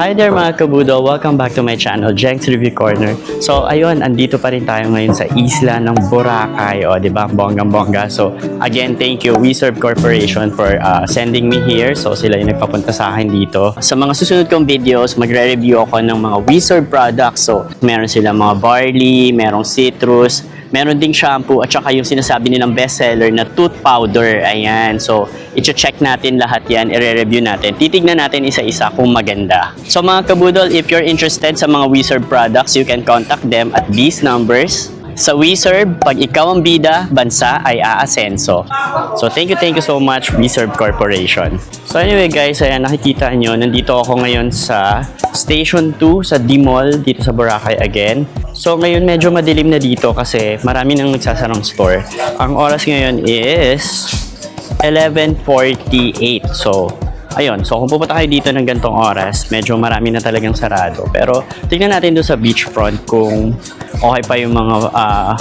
Hi there mga kabudo! Welcome back to my channel, Jenks Review Corner. So ayun, andito pa rin tayo ngayon sa isla ng Boracay. O, di ba? Bonggang-bongga. So again, thank you WeServe Corporation for uh, sending me here. So sila yung nagpapunta sa akin dito. Sa mga susunod kong videos, magre-review ako ng mga WeServe products. So meron silang mga barley, merong citrus, Meron ding shampoo at saka yung sinasabi nilang bestseller na tooth powder. Ayan. So, i-check natin lahat yan, i-review natin. Titignan natin isa-isa kung maganda. So, mga kabudol, if you're interested sa mga WeServe products, you can contact them at these numbers. Sa WeServe, pag ikaw ang bida, bansa ay aasenso. So, thank you, thank you so much, WeServe Corporation. So, anyway guys, ayan, nakikita nyo, nandito ako ngayon sa Station 2 sa D-Mall dito sa Boracay again. So, ngayon medyo madilim na dito kasi marami nang nagsasarang store. Ang oras ngayon is 11.48. So, ayun. So, kung pupunta kayo dito ng gantong oras, medyo marami na talagang sarado. Pero, tingnan natin doon sa beachfront kung okay pa yung mga ah,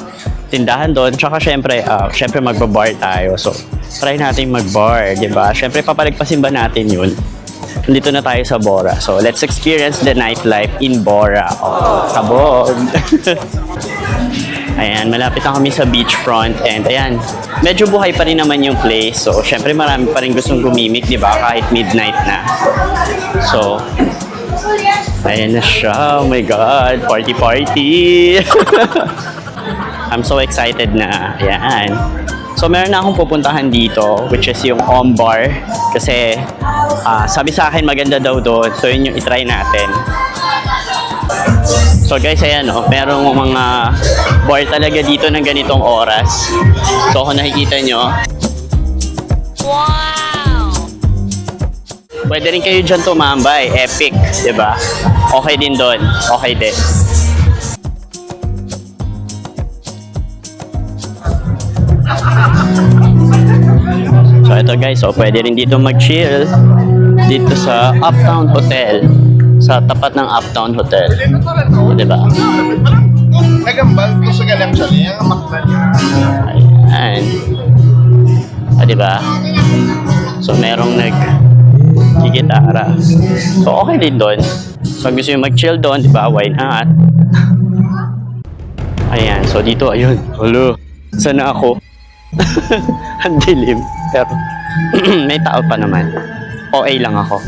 tindahan doon. Tsaka, syempre, ah, syempre magbabar tayo. So, try natin magbar, di ba? Syempre, papalagpasin ba natin yun? Nandito na tayo sa Bora. So, let's experience the nightlife in Bora. Oh, kabog! Ayan, malapit na kami sa beachfront and ayan, medyo buhay pa rin naman yung place. So, syempre marami pa rin gustong gumimik, di ba? Kahit midnight na. So, ayan na siya. Oh my God, party party! I'm so excited na. Ayan. So, meron na akong pupuntahan dito, which is yung Om Bar. Kasi, ah, sabi sa akin maganda daw doon. So, yun yung itry natin. So guys, ayan oh, merong mga bar talaga dito ng ganitong oras. So kung nakikita nyo, Wow! pwede rin kayo dyan tumambay. Epic, ba? Okay din doon. Okay din. So ito guys, so pwede rin dito mag-chill dito sa Uptown Hotel. Sa tapat ng Uptown Hotel. Di ba? Nagambal sa galang ang makna niya. Ayan. Ah, di ba? So, merong nag gigitara. So, okay din doon. So, gusto nyo mag-chill doon, di ba? Why not? Ayan. So, dito, ayun. Hello. Sana ako? Ang dilim. Pero, may tao pa naman. Okay lang ako.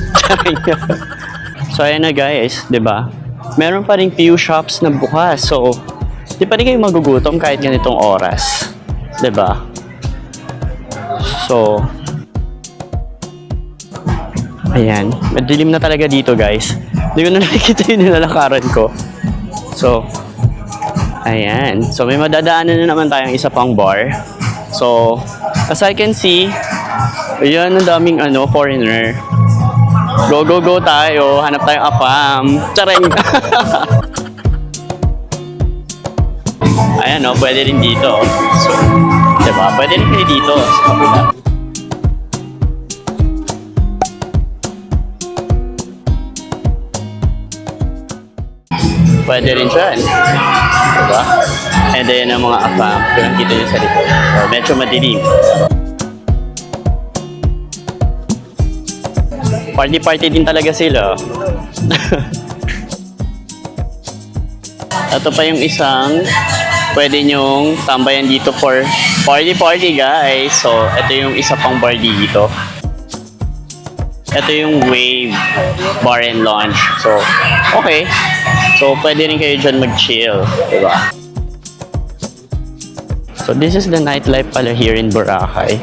so, ayan na guys. Di ba? Meron pa rin few shops na bukas. So, di pa rin kayo magugutom kahit ganitong oras. Di ba? So, ayan. Madilim na talaga dito, guys. Hindi ko na nakikita yung nilalakaran ko. So, ayan. So, may madadaanan na naman tayong isa pang bar. So, as I can see, ayan, ang daming ano, foreigner. Go, go, go tayo. Hanap tayong apam. Charing! Ayan, no, pwede rin dito. So, diba? Pwede rin kayo dito sa kabila. Pwede rin dyan. Diba? And then, ang mga afam, kung nakita nyo sa likod. So, medyo madilim. Party-party din talaga sila. Ito pa yung isang pwede nyong tambayan dito for party-party guys. So, ito yung isa pang bar dito. Ito yung Wave Bar and Lounge. So, okay. So, pwede rin kayo dyan mag-chill. Diba? So, this is the nightlife pala here in Boracay.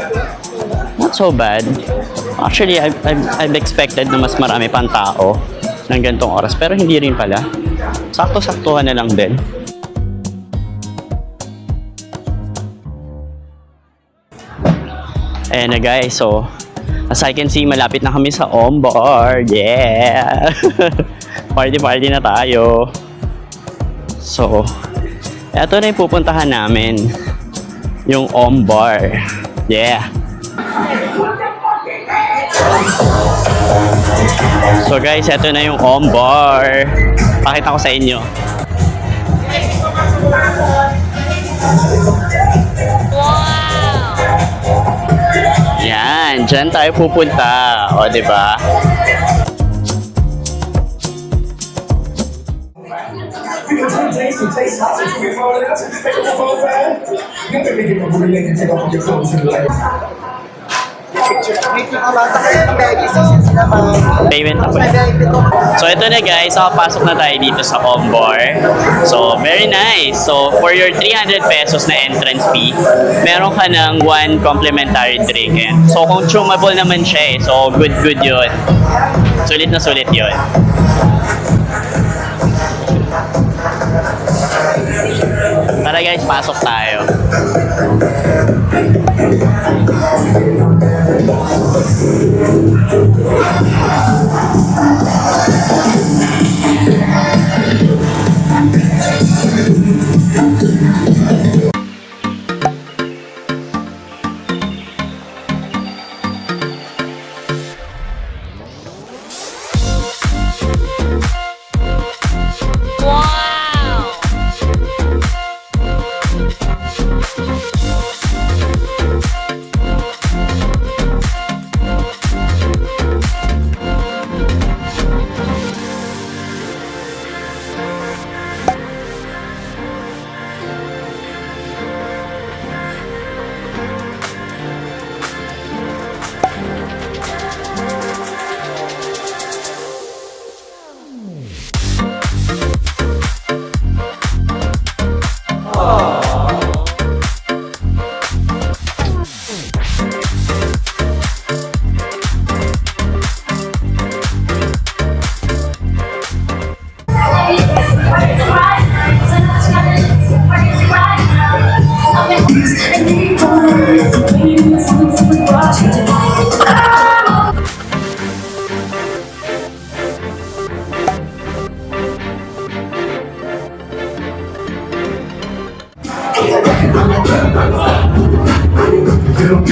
Not so bad. Actually, I've, I've, I've expected na mas marami pang tao ng gantong oras. Pero hindi rin pala. Sakto-saktuhan na lang din. Ayan na guys, so as I can see, malapit na kami sa Ombar. Yeah! Party-party na tayo. So, eto na yung pupuntahan namin. Yung Ombar. Yeah! So guys, eto na yung Ombar. Pakita ko sa inyo. Wow! Yan, dyan tayo pupunta. O, di ba? Payment na po. So ito na guys, nakapasok na tayo dito sa Ombor. So very nice. So for your 300 pesos na entrance fee, meron ka ng one complimentary drink. eh. So kung chumable naman siya eh, so good good yun. Sulit na sulit yun. Tara guys, pasok tayo.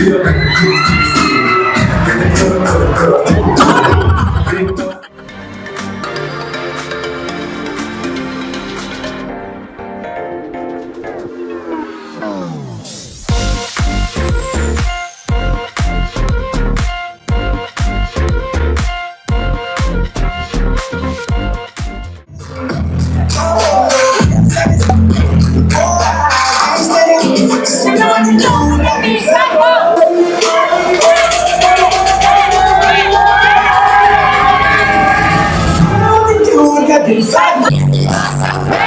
Jesus. This is awesome.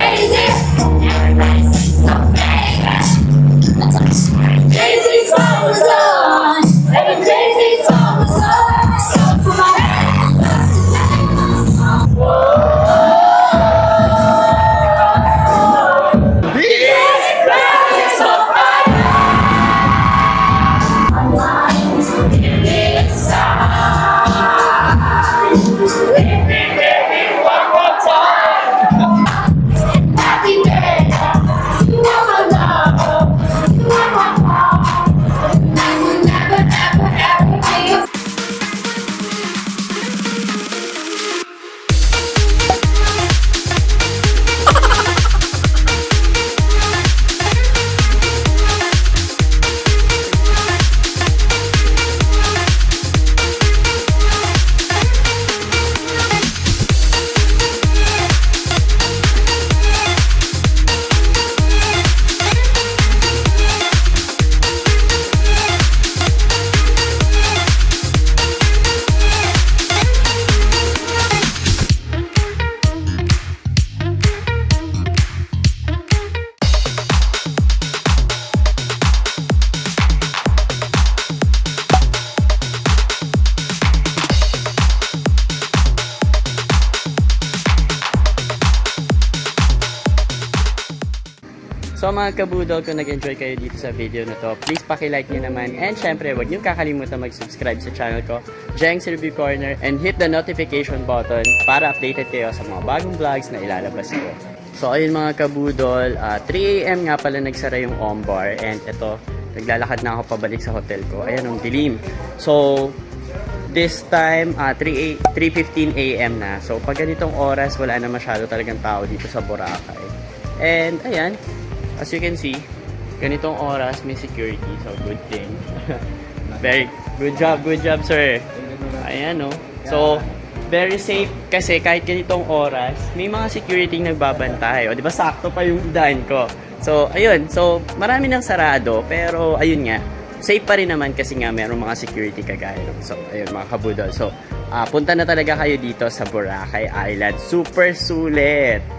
So mga kabudol, kung nag-enjoy kayo dito sa video na to, please pakilike nyo naman. And syempre, huwag nyo kakalimutan mag-subscribe sa channel ko, Jeng's Review Corner, and hit the notification button para updated kayo sa mga bagong vlogs na ilalabas ko. So ayun mga kabudol, ah, 3am nga pala nagsara yung Ombar, and ito, naglalakad na ako pabalik sa hotel ko. Ayan, ang dilim. So, this time, ah 3 a- 3.15 a.m. na. So, pag ganitong oras, wala na masyado talagang tao dito sa Boracay. And, ayan, as you can see, ganitong oras may security. So, good thing. Very good job, good job, sir. Ayan, no. So, Very safe kasi kahit ganitong oras, may mga security nagbabantay. O, di ba sakto pa yung daan ko. So, ayun. So, marami nang sarado. Pero, ayun nga. Safe pa rin naman kasi nga merong mga security kagaya. So, ayun mga kabudol. So, ah, punta na talaga kayo dito sa Boracay Island. Super sulit!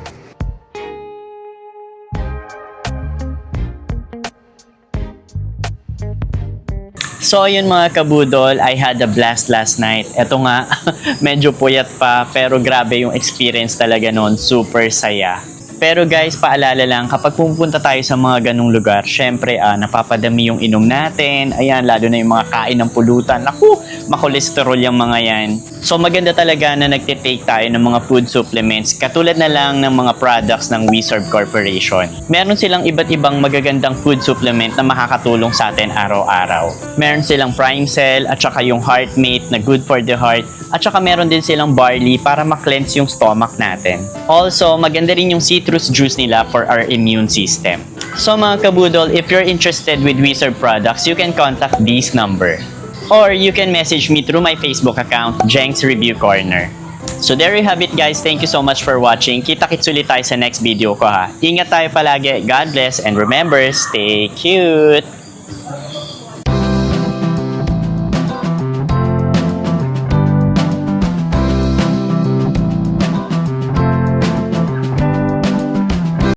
So ayun mga kabudol, I had a blast last night. Ito nga, medyo puyat pa pero grabe yung experience talaga noon. Super saya. Pero guys, paalala lang, kapag pupunta tayo sa mga ganong lugar, syempre ah, napapadami yung inom natin. Ayan, lalo na yung mga kain ng pulutan. Naku, makolesterol yung mga yan. So maganda talaga na nagtitake tayo ng mga food supplements katulad na lang ng mga products ng WeServe Corporation. Meron silang iba't ibang magagandang food supplement na makakatulong sa atin araw-araw. Meron silang Prime Cell at saka yung Heartmate na good for the heart at saka meron din silang barley para ma-cleanse yung stomach natin. Also, maganda rin yung citrus juice nila for our immune system. So mga kabudol, if you're interested with WeServe products, you can contact this number. Or you can message me through my Facebook account, Jenks Review Corner. So there you have it guys. Thank you so much for watching. Kita-kits ulit tayo sa next video ko ha. Ingat tayo palagi. God bless and remember, stay cute!